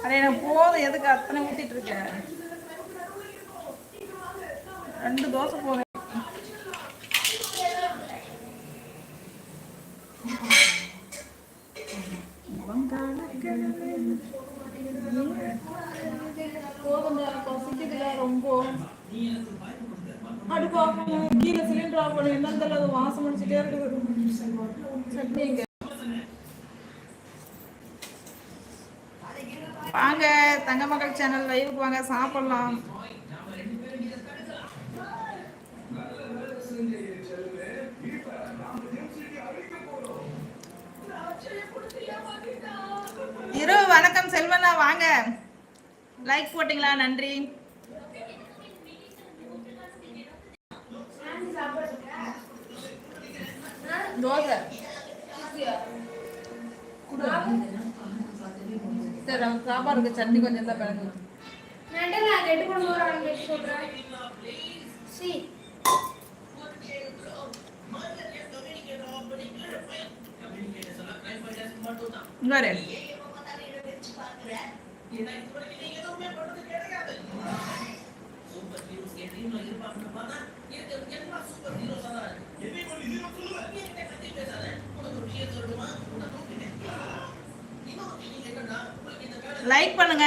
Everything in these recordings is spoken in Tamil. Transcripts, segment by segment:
அடே எனக்கு போதும். எதுக்கு அத்தனை ஊத்திட்டு இருக்க? ரெண்டு தோசை போக போதும் பசிக்குதுல ரொம்ப அடுப்பு ஆஃப் பண்ணு கீழே சிலிண்டர் ஆஃப் பண்ணு என்னன்னு தெரியல அது வாசம் அடிச்சுட்டே இருக்குது சட்னி இங்க வாங்க தங்க மகள் சேனல் லைவுக்கு வாங்க சாப்பிடலாம். இரவு வணக்கம் செல்வண்ணா வாங்க. லைக் போட்டீங்களா? நன்றி. தோசை. சரி அவன் சட்னி கொஞ்சம் தான் பிறகு நண்டல கொண்டு மூணு மூணு ஆரம்பி சி லைக் பண்ணுங்க.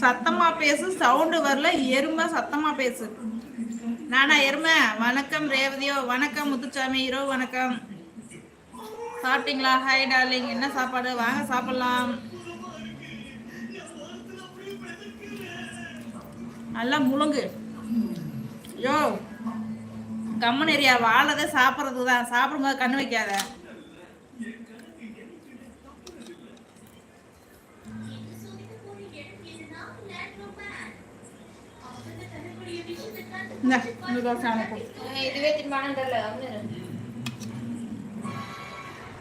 சத்தமா பேசு சவுண்டு வரல எருமை சத்தமா பேசு. நானா எருமை? வணக்கம் ரேவதியோ வணக்கம் முத்துச்சாமி இரோ வணக்கம். சாப்பிட்டீங்களா? ஹாய் டார்லிங் என்ன சாப்பாடு? வாங்க சாப்பிடலாம். நல்லா முழுங்கு. யோ கம்மன் ஏரியா வாழதை சாப்பிட்றது தான் சாப்பிடும்போது கண்ணு வைக்காத. இந்த தோசை இதுவே திரும்ப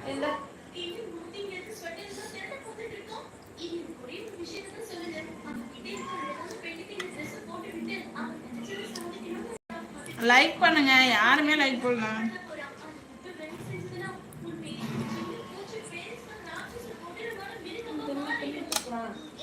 இல்ல லைக் பண்ணுங்க யாருமே லைக் பண்ணலாம் கம்மன்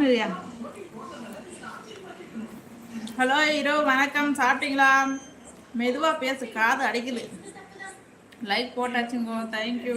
இல்லையா ஹலோ ஹீரோ வணக்கம். சாப்பிட்டீங்களா? மெதுவா பேசு காது அடிக்குது. Like போட்டாச்சுங்க. Thank you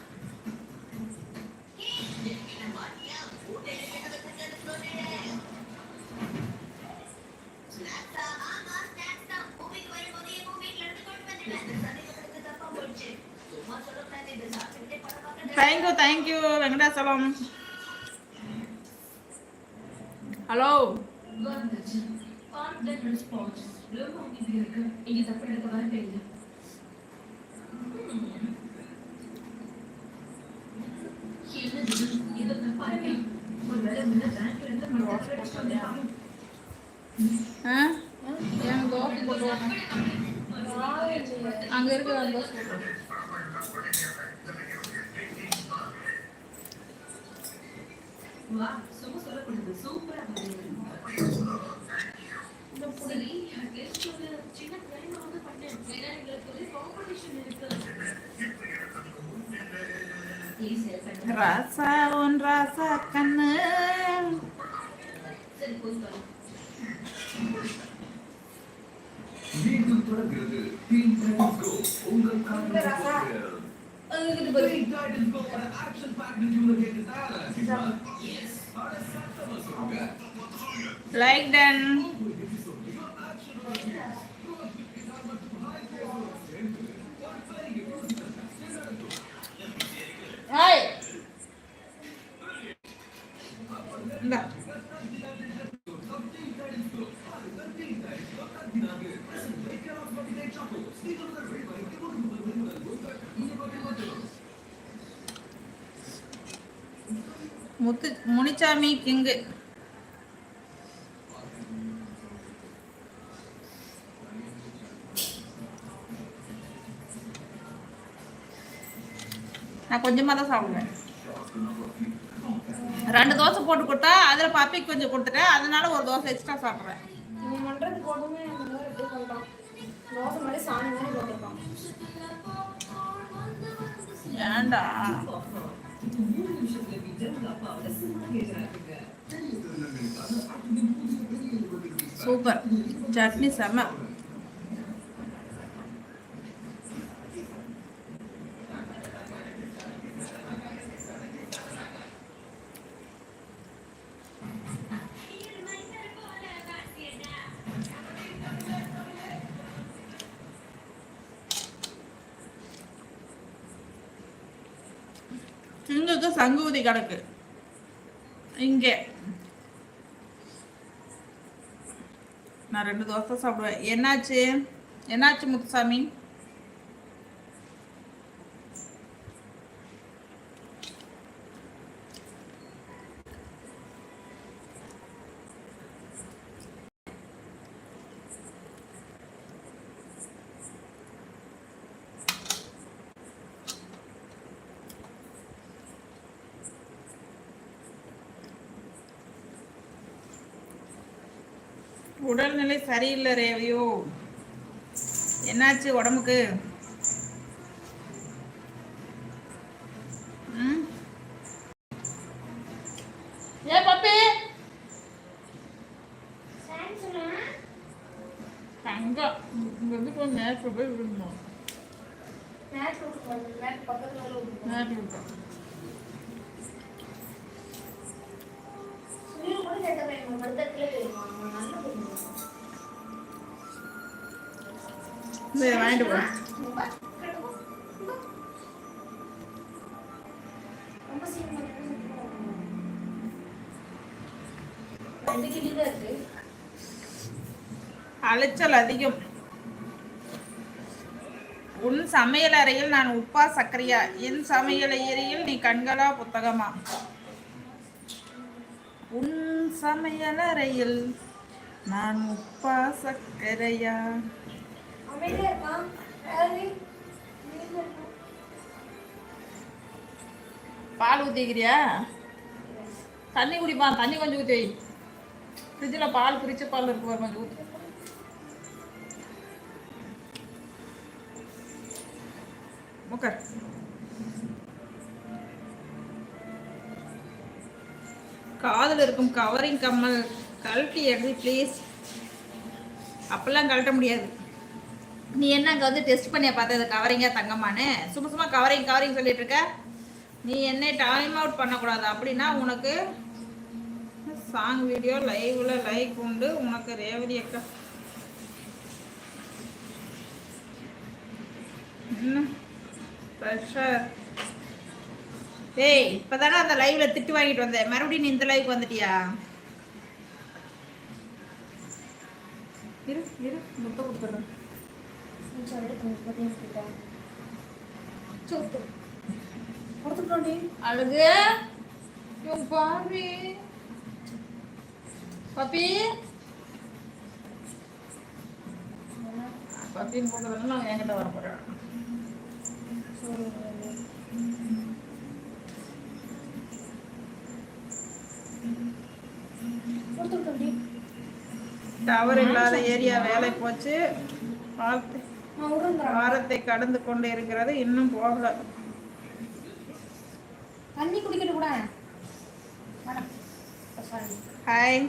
thank you Venkatachalam. Hello ஆ எனக்கு தோசை போட்டு வரணும் அங்கே இருக்கு அந்த தோசை போட்டு வரணும். ராசா உன் ராசா கண்ணு மீண்டும் தொடர்கிறது Team Titans Go. உங்கள் காதல் போகிறது. Team Titans Go ஓட action packed நிகழ்வுல கேட்டு தயாரா? Yes. அட சத்தமா சொல்லுங்க. லைக் டன் ஹாய் இந்தா முத்து முனிச்சாமி கிங்கு. நான் கொஞ்சமாக தான் சாப்பிடுவேன். ரெண்டு தோசை போட்டு கொடுத்தா அதில் பப்பிக்கு கொஞ்சம் கொடுத்துட்டேன். அதனால ஒரு தோசை எக்ஸ்ட்ரா சாப்பிட்றேன். இவன் பண்றது எப்படி தோசை மாதிரி சாணி மாதிரி போட்டிருக்கான். ஏண்டா சூப்பர். சட்னி செம்ம சிங்குக்கு கிடக்கு இங்கே. நான் ரெண்டு தோசை சாப்பிடுவேன். என்னாச்சு? என்னாச்சு முத்துசாமி? உடல்நிலை சரியில்லை ரேவியோ என்னாச்சு உடம்புக்கு? ஏ பப்பி! தங்கம் இங்க வந்து கொஞ்சம் நேரத்தில் போய் பக்கத்துல விட்டு நேரத்தில் இதை வாங்கிட்டு போ. அலைச்சல் அதிகம். உன் சமையல் அறையில் நான் உப்பா சக்கரையா என் சமையல் அறையில் நீ கண்களா புத்தகமா? உன் சமையல் அறையில் நான் உப்பா சக்கரையா பால் ஊற்றிக்கிறியா தண்ணி குடிப்பா தண்ணி கொஞ்சம் ஊற்றி ஃப்ரிட்ஜில் பால் பிரிச்ச பால் இருக்கு ஒரு கொஞ்சம் ஊற்றி உட்கார் காதில் இருக்கும் கவரிங் கம்மல் கழட்டி எடுத்து ப்ளீஸ் அப்பெல்லாம் கழட்ட முடியாது. நீ என்ன அங்கே வந்து டெஸ்ட் பண்ணியா பார்த்தது இது கவரிங்கா தங்கம்மான்னு? சும்மா சும்மா கவரிங் கவரிங் சொல்லிட்டு இருக்க. நீ என்ன டைம் அவுட் பண்ணக்கூடாது அப்படின்னா உனக்கு சாங் வீடியோ லைவ்ல லைக் உண்டு. உனக்கு ரேவதி அக்கா. ஏய் இப்பதானே அந்த லைவ்ல திட்டு வாங்கிட்டு வந்தேன். மறுபடியும் நீ இந்த லைவுக்கு வந்துட்டியா? இரு இரு முட்டை கொடுத்துட்றேன். அழகு. இவன் பாரு பப்பி. பப்பின்னு போட்டதுனால நான் என்கிட்ட வர போறேன். டவர் இல்லாத ஏரியா வேலை போச்சு. வாரத்தை வாரத்தை கடந்து கொண்டு இருக்கிறது இன்னும் போகல. தண்ணி குடிக்கிட்டு கூட. ஹாய்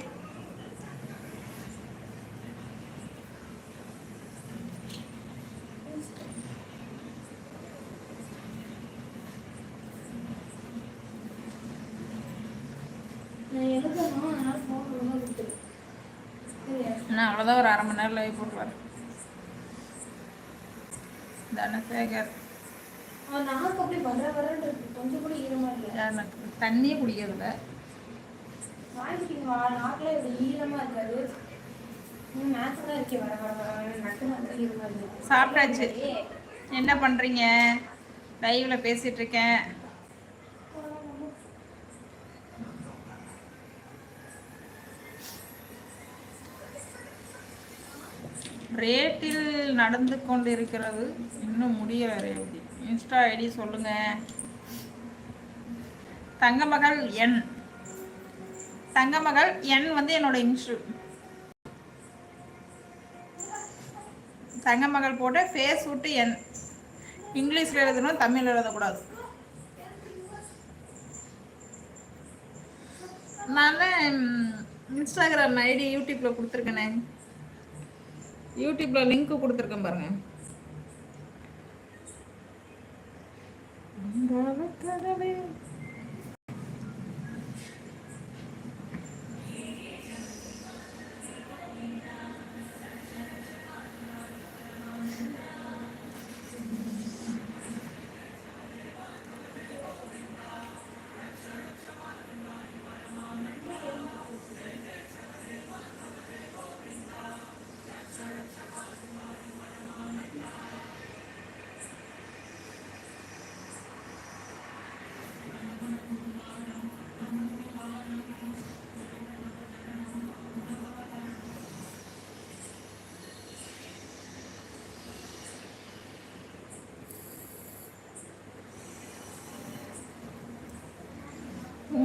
நான் அவ்வளோதான் ஒரு அரை மணி நேரம் லைவ் போட்டு நாக்கு அப்படி வர வரன்னு இருக்கு. கொஞ்சம் கூட ஈரமா இல்ல. தண்ணியே குடிக்கிறதில்ல. வாங்கிக்கிங்க நாக்குல இது ஈரமா இருக்காது. ம் நாக்கு தான் இருக்கே. வர வர வர நட்டு ஈரமா இருக்கு சாப்பிட்டாச்சு. என்ன பண்ணுறீங்க லைவ்ல பேசிட்டு இருக்கேன். ரேட்டில் நடந்து கொண்டிருக்கிறது. இன்னும் முடியல ரேவதி. இன்ஸ்டா ஐடி சொல்லுங்க. தங்கமகள் என் தங்கமகள் என் வந்து என்னோட இன்ஸ்டு. தங்கமகள் போட்டு ஃபேஸ் விட்டு என் இங்கிலீஷில் எழுதணும் தமிழ் எழுதக்கூடாது. நான் இன்ஸ்டாகிராம் ஐடி யூடியூப்பில் கொடுத்துருக்கேனே. யூடியூப்ல லிங்க் கொடுத்துருக்கேன் பாருங்க.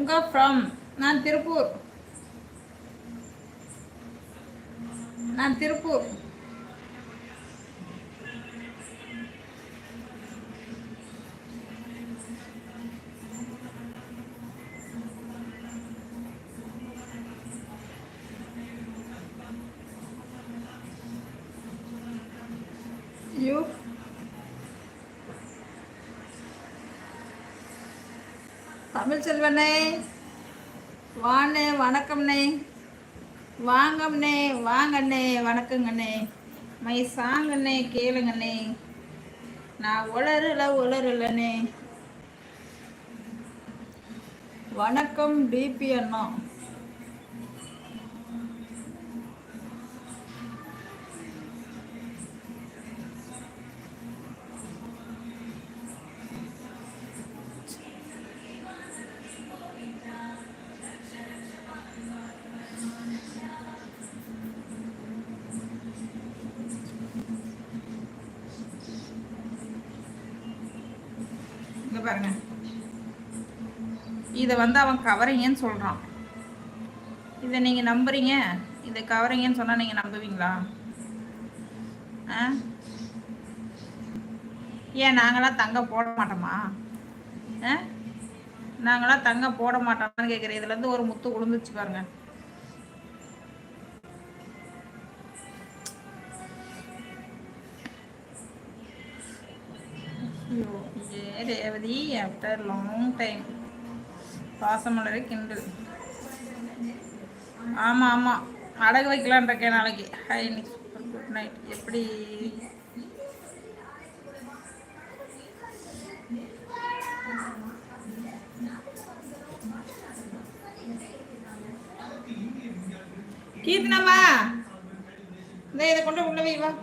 உங்க ஃப்ரம் நான் திருப்பூர் நான் திருப்பூர் யூ தமிழ் செல்வனே வாண்ணே வணக்கம்ண்ணே வாங்கம்ண்ணே வாங்கண்ணே வணக்கங்கண்ணே மை சாங்கண்ணே கேளுங்கண்ணே. நான் உளறல உளறலண்ணே. வணக்கம் டிபி அண்ணா. பாருங்க. இதை வந்து அவன் கவரிங்கன்னு சொல்கிறான் இதை நீங்கள் நம்புறீங்க? இதை கவரிங்கன்னு சொன்னால் நீங்கள் நம்புவீங்களா? ஆ? ஏன் நாங்களாம் தங்கம் போட மாட்டோமா? ஆ? நாங்களாம் தங்கம் போட மாட்டோமான்னு கேட்குறேன் இதுலேருந்து ஒரு முத்து உளுந்துச்சு பாருங்கள் ரேவதி ஆஃப்டர் லாங் டைம் பாசமலரை கிண்டல். ஆமாம் ஆமாம் அடகு வைக்கலான் இருக்கேன் நாளைக்கு. ஹை சூப்பர் குட் நைட் எப்படி? கீர்த்தனம்மா இந்த இதை கொண்டு உள்ள வைவா வா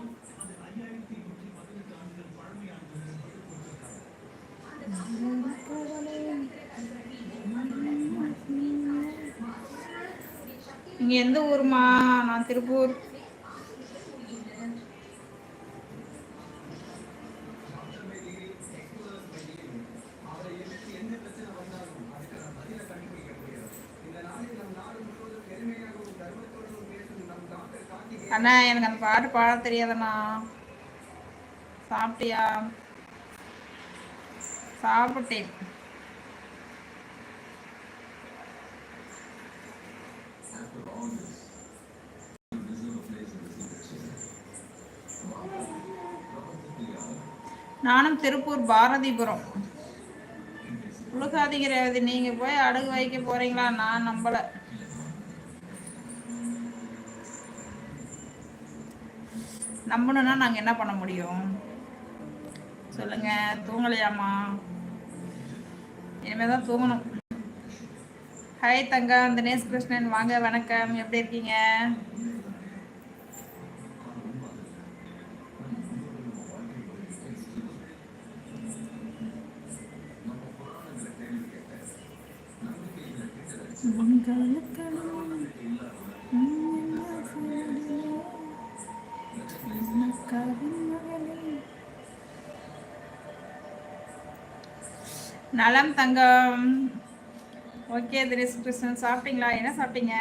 நீங்க எந்த ஊருமா நான் திருப்பூர் அண்ணா எனக்கு அந்த பாட்டு பாட தெரியாதண்ணா. சாப்பிட்டியா? சாப்பிட்டேன். நானும் திருப்பூர் பாரதிபுரம். உழுகாதீங்கிறது நீங்க போய் அடகு வைக்க போறீங்களா? நான் நம்பல. நம்பணும்னா நாங்க என்ன பண்ண முடியும்? சொல்லுங்க. தூங்கலையாமா இனிமே தான் தூங்கணும் ஹாய் தங்கம் தினேஷ் கிருஷ்ணன். வாங்க வணக்கம். எப்படி இருக்கீங்க? நலம் தங்கம். ஓகே தினேஷ் கிருஷ்ணன் சாப்பிட்டீங்களா? என்ன சாப்பிட்டீங்க?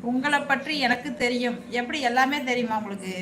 உங்களை பற்றி எனக்கு தெரியும். எப்படி எல்லாமே தெரியுமா உங்களுக்கு?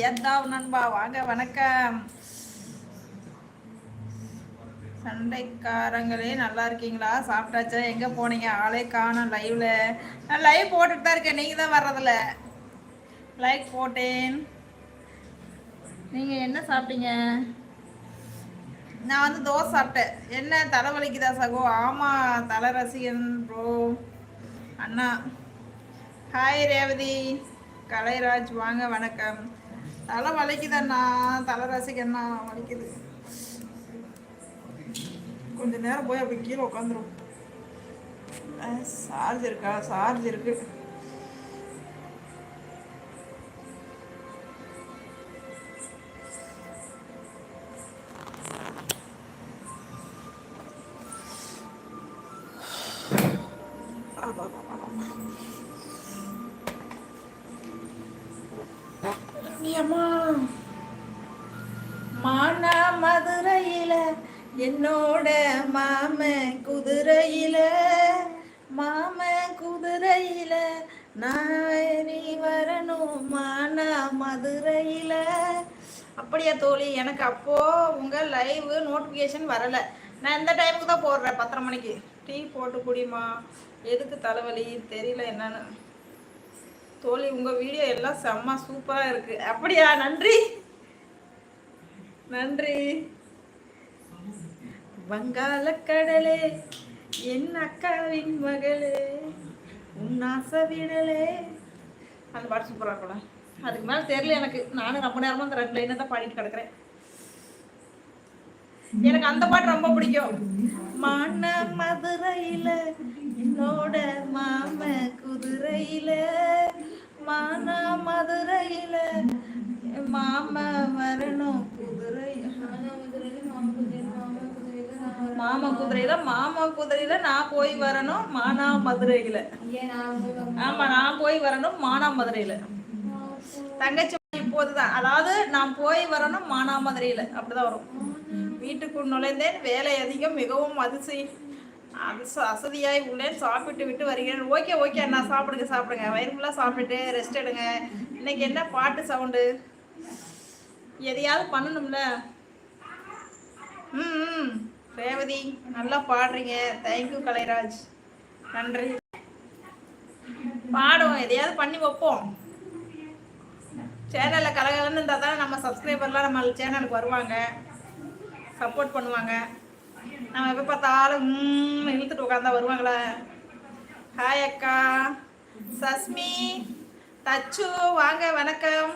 சார் நண்பா வாங்க வணக்கம். சண்டைக்காரங்களே நல்லா இருக்கீங்களா? சாப்பிட்டாச்சா? எங்க போனீங்க? ஆளே காணோம் லைவ்ல நான் லைவ் போட்டுட்டு தான் இருக்கேன். நீங்க தான் வர்றதில்ல லைக் போட்டேன். நீங்க என்ன சாப்பிட்டீங்க? நான் வந்து தோசை சாப்பிட்டேன். என்ன? தலைவலிக்குதா சகோ? ஆமாம் தலை ரசிகன் ப்ரோ அண்ணா. ஹாய் ரேவதி. கலைராஜ் வாங்க வணக்கம். தலை வலிக்குதண்ணா தலை ரசிகண்ணா வலிக்குது. கொஞ்ச நேரம் போய் அப்படி கீழே உட்காந்துரும். சார்ஜ் இருக்கா? சார்ஜ் இருக்கு. என்னோட மாம குதிரையில மாம குதிரையில நான் நீ வரணும் மானா மதுரையில. அப்படியா தோழி எனக்கு அப்போ உங்க லைவ் நோட்டிஃபிகேஷன் வரல. நான் இந்த டைமுக்கு தான் போடுறேன் பத்தரை மணிக்கு. டீ போட்டு குடிமா எதுக்கு தலைவலி தெரியல என்னன்னு. தோழி உங்க வீடியோ எல்லாம் செம்ம சூப்பரா இருக்கு. அப்படியா நன்றி. நன்றி. வங்காள கடலே என் அக்காவின் மகளே உன் ஆசை விடலே அந்த பாட்டு சூப்பராக இருக்கலாம் அதுக்கு மேலே தெரியல எனக்கு. நானும் ரொம்ப நேரமாக அந்த ரெண்டு லைனை தான் பாடிட்டு கிடக்குறேன். எனக்கு அந்த பாட்டு ரொம்ப பிடிக்கும். மண்ண மதுரையில என்னோட மாம குதிரையில. மான மதுரையில மாம வரணும் குதிரை. மாமா மாமா குதிரையில மாமா குதிரையில நான் போய் வரணும் மானா மதுரையில. ஆமா நான் போய் வரணும் மானா மதுரையில. தங்கச்சி இப்போதுதான். அதாவது நான் போய் வரணும் மானாமதுரையில அப்படிதான் வரும். வீட்டுக்குள் நுழைந்தேன். வேலை அதிகம் மிகவும் அதிசய அசதியாய் உள்ளேன். சாப்பிட்டு விட்டு வருகிறேன். ஓகே ஓகே அண்ணா சாப்பிடுங்க சாப்பிடுங்க. வயிறு ஃபுல்லாக சாப்பிட்டுட்டு ரெஸ்ட் எடுங்க. இன்னைக்கு என்ன பாட்டு சவுண்டு எதையாவது பண்ணணும்ல. ம் ம். ரேவதி நல்லா பாடுறீங்க. Thank you Kalairaj. நன்றி. பாடுவோம். எதையாவது பண்ணி வைப்போம். சேனலில் கலகலன்னு இருந்தால் தான் நம்ம சப்ஸ்கிரைபர்லாம் நம்ம சேனலுக்கு வருவாங்க. சப்போர்ட் பண்ணுவாங்க. நம்ம எப்போ பார்த்தாலும் இழுத்துட்டு உட்காந்தா வருவாங்களே. ஹாய் அக்கா. சஸ்மி. தச்சு வாங்க வணக்கம்.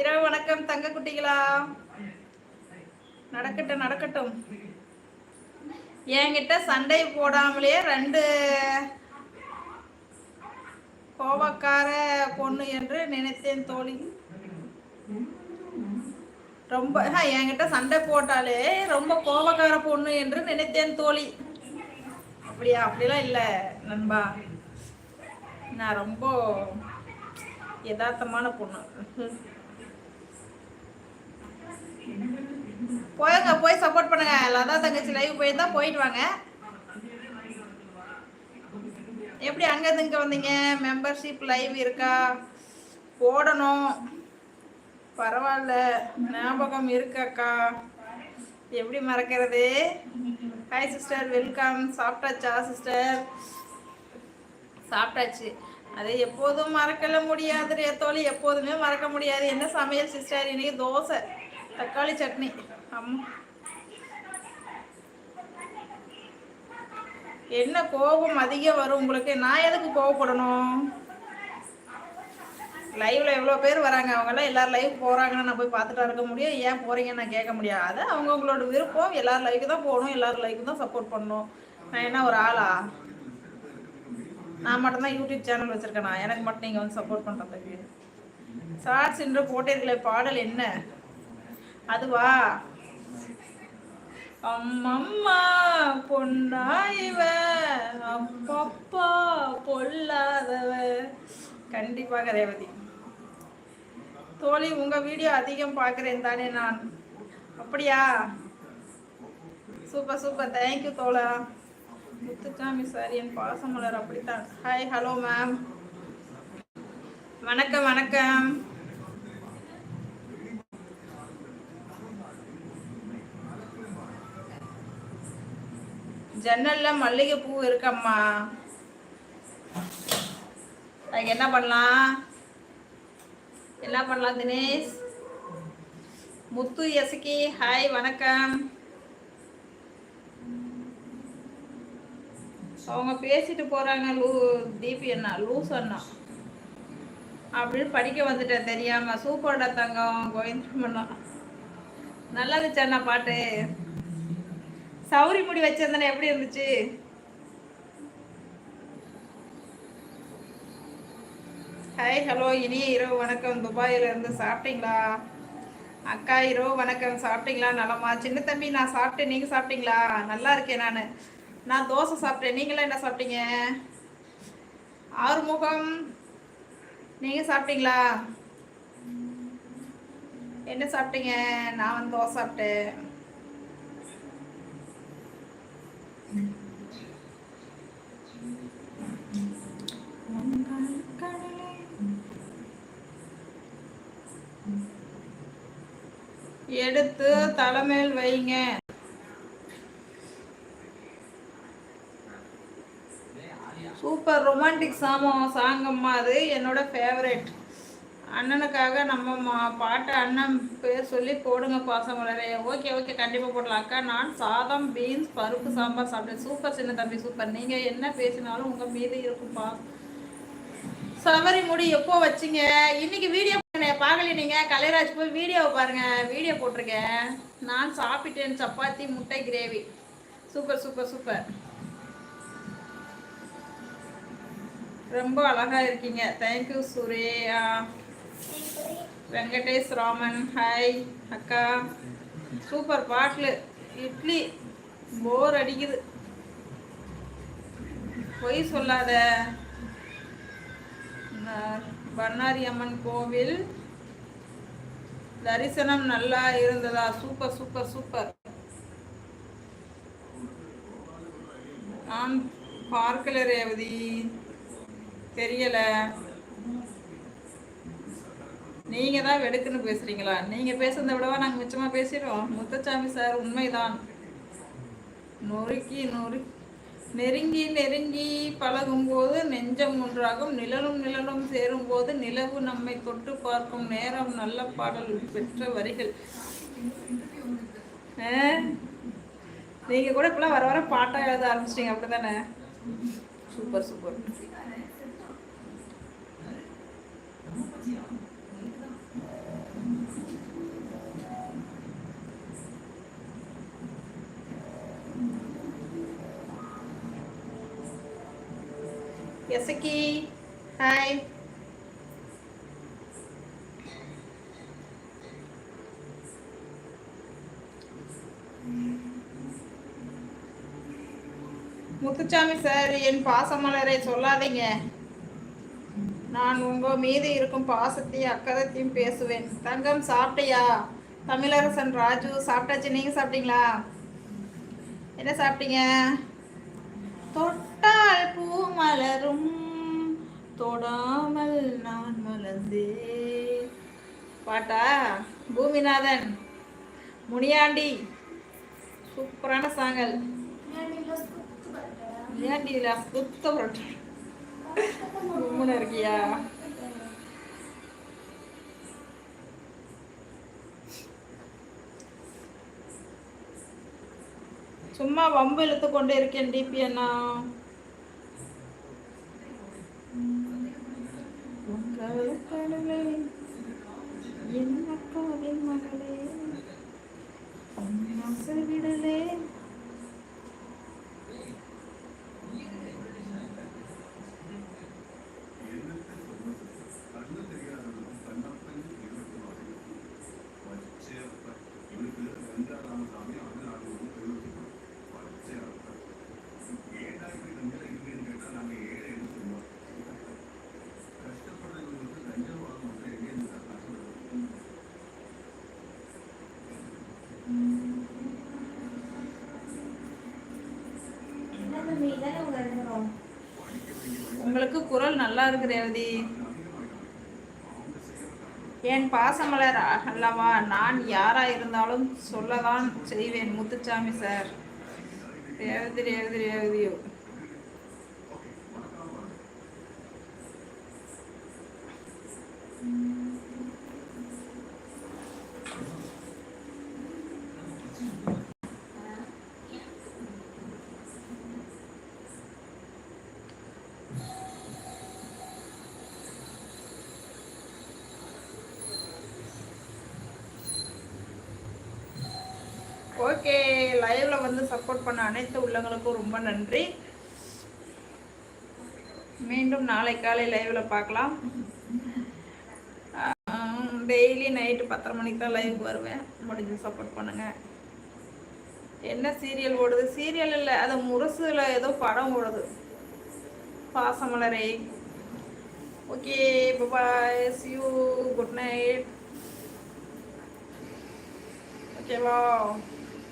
இரவு வணக்கம் தங்க குட்டிகளா. நடக்கட்டும் நடக்கட்டும். என்கிட்ட சண்டை போடாமலே ரெண்டு கோபக்கார பொண்ணு என்று நினைத்தேன் தோழி. ரொம்ப ஆ, என்கிட்ட சண்டை போட்டாலே ரொம்ப கோபக்கார பொண்ணு என்று நினைத்தேன் தோழி. அப்படியா அப்படிலாம் இல்லை நண்பா. நான் ரொம்ப யதார்த்தமான பொண்ணு. போயுங்க போய் சப்போர்ட் பண்ணுங்க. லதா தங்கச்சி லைவ் போயிருந்தா போயிட்டு வாங்க. எப்படி அங்கேருந்து இங்கே வந்தீங்க? மெம்பர்ஷிப் லைவ் இருக்கா? போடணும். பரவாயில்ல. ஞாபகம் இருக்காக்கா எப்படி மறக்கிறது? ஹாய் சிஸ்டர் வெல்கம் சாப்பிட்டாச்சா சிஸ்டர் சாப்பிட்டாச்சு. அது எப்போதும் மறக்கல முடியாது தோழி. எப்போதுமே மறக்க முடியாது. என்ன சமையல் சிஸ்டர் இன்னைக்கு தோசை. தக்காளி சட்னி. என்ன கோபம் அதிகம் வரும் உங்களுக்கு? நான் எதுக்கு கோவப்படணும்? லைவ்ல எவ்வளோ பேர் வராங்க? அவங்கெல்லாம் எல்லாரும் லைவ் போறாங்கன்னு நான் போய் பார்த்துட்டா இருக்க முடியும். ஏன் போறீங்கன்னு நான் கேட்க முடியாது. அவங்கவுங்களோட விருப்பம். எல்லாரும் லைவுக்கு தான் போகணும். எல்லாரும் லைவுக்கு தான் சப்போர்ட் பண்ணணும். நான் என்ன ஒரு ஆளா? நான் மட்டும்தான் யூடியூப் சேனல் வச்சிருக்கேனா? எனக்கு மட்டும் நீங்கள் வந்து சப்போர்ட் பண்ணுறதுக்கு ஷார்ட்ஸ் என்று போட்டீர்களே பாடல் என்ன? அதுவா? அம்மம்மா இவ அப்பப்பா பொல்லாதவ. கண்டிப்பாக ரேவதி. தோழி உங்க வீடியோ அதிகம் பார்க்குறேன் தானே நான்? அப்படியா? Super super. தேங்க்யூ தோழா. முத்துச்சாமி சார் என் பாசமலர் அப்படித்தான். ஹாய் ஹலோ மேம் வணக்கம் வணக்கம். ஜன்னல்ல மல்லிகை பூ இருக்கம்மா. அதுக்கு என்ன பண்ணலாம்? என்ன பண்ணலாம் தினேஷ்? முத்து எசக்கி ஹாய் வணக்கம். அவங்க பேசிட்டு போறாங்க லூ தீபி அண்ணா லூஸ் அண்ணா. அப்படின்னு படிக்க வந்துட்டேன் தெரியாம. சூப்பர்டா தங்கம் கோவிந்தமண்ணா நல்லா இருந்துச்சு அண்ணா பாட்டு. சௌரி முடி வச்சிருந்தேனே எப்படி இருந்துச்சு? ஹாய் ஹலோ இனிய இரவு வணக்கம். துபாயில இருந்து சாப்பிட்டீங்களா? அக்கா இரவு வணக்கம். சாப்பிட்டீங்களா? நலமா? சின்ன தம்பி நான் சாப்பிட்டேன். நீங்க சாப்பிட்டீங்களா? நல்லா இருக்கேன் நான். நான் தோசை சாப்பிட்டேன். நீங்களாம் என்ன சாப்பிட்டீங்க? ஆறுமுகம். நீங்க சாப்பிட்டீங்களா? என்ன சாப்பிட்டீங்க? நான் வந்து தோசை சாப்பிட்டேன். எடுத்து தலைமையில் வைங்க. சூப்பர் ரொமான்டிக் சாமம் சாங்கம்மா அது என்னோட ஃபேவரட் அண்ணனுக்காக நம்ம மா- பாட்டு அண்ணன் பேர் சொல்லி போடுங்க பாசமலரே ஓகே ஓகே கண்டிப்பாக போடலாம். அக்கா நான் சாதம் பீன்ஸ் பருப்பு சாம்பார் சாப்பிட்டேன். சூப்பர் சின்ன தம்பி சூப்பர் நீங்கள் என்ன பேசினாலும் உங்கள் மீது இருக்கும்பா சவரி முடி எப்போ வச்சீங்க? இன்னைக்கு வீடியோ பார்க்கல நீங்கள் கலைராஜ் போய் வீடியோவை பாருங்க. வீடியோ போட்டிருக்கேன். நான் சாப்பிட்டேன் சப்பாத்தி முட்டை கிரேவி சூப்பர் சூப்பர் சூப்பர் ரொம்ப அழகாக இருக்கீங்க. Thank you Sureya Venkatesh Raman hi அக்கா. சூப்பர் பாட்டில். இட்லி. போர் அடிக்குது. பொய் சொல்லாத. பண்ணாரி அம்மன் கோவில். தரிசனம் நல்லா இருந்ததா? Super super super. நான் பார்க்கல ரேவதி. தெரியல. நீங்க தான் வெடுக்குன்னு பேசுறீங்களா? நீங்க பேசுறதை விடவா நாங்க மிச்சமா பேசிடுறோம். முத்தச்சாமி சார் உண்மைதான். நொறுக்கி நொறு நெருங்கி நெருங்கி பழகும் போது நெஞ்சம் ஒன்றாகும். நிழலும் நிழலும் சேரும் போது நிலவு நம்மை தொட்டு பார்க்கும் நேரம். நல்ல பாடல் பெற்ற வரிகள். நீங்கள் நீங்க கூட இப்பெல்லாம் வர வர பாட்டா எழுத ஆரம்பிச்சிட்டீங்க. அப்படிதானே super super. Esakki hi Muthusamy sir என் பாசமலரை சொல்லாதீங்க. நான் உங்க மீது இருக்கும் பாசத்தையும் அக்கதத்தையும் பேசுவேன். தங்கம் சாப்பிட்டியா? தமிழரசன் ராஜு சாப்பிட்டாச்சு. நீங்க சாப்பிட்டீங்களா? என்ன சாப்பிட்டீங்க? தொட்டால் பூ மலரும். தொடாமல் நான் மலர்ந்தே பாட்டா பூமிநாதன் முனியாண்டி. சூப்பரான சாங்கல். முனியாண்டியில சுத்த புரட்டு உம்முன்னு இருக்கியா? சும்மா வம்பு இழுத்து கொண்டு இருக்கேன் டிபி அண்ணா. உங்கள் மகளே விடலே உங்களுக்கு குரல் நல்லா இருக்கு ரேவதி. என் பாசமலர் அல்லவா நான் யாரா இருந்தாலும் சொல்லதான் செய்வேன் முத்துச்சாமி சார். ரேவதி ரேவதி ரேவதியோ. ஓகே லைவ்ல வந்து சப்போர்ட் பண்ண அனைத்து உள்ளங்களுக்கும் ரொம்ப நன்றி. மீண்டும் நாளை காலை லைவ்ல பார்க்கலாம். டெய்லி நைட்டு பத்தரை மணிக்கு தான் லைவ் வருவேன். முடிஞ்சு சப்போர்ட் பண்ணுங்க. என்ன சீரியல் ஓடுது? சீரியல் இல்லை அது முரசுல ஏதோ படம் ஓடுது. பாசமலரை. Okay bye you good night ஓகேவா?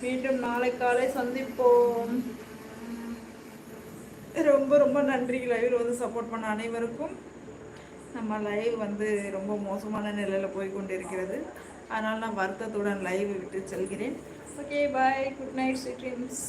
மீண்டும் நாளை காலை சந்திப்போம். ரொம்ப ரொம்ப நன்றி. லைவில் வந்து சப்போர்ட் பண்ண அனைவருக்கும். நம்ம லைவ் வந்து ரொம்ப மோசமான நிலையில் போய் கொண்டிருக்கிறது அதனால் நான் வருத்தத்துடன் லைவ் விட்டு செல்கிறேன். Okay bye good night sweet dreams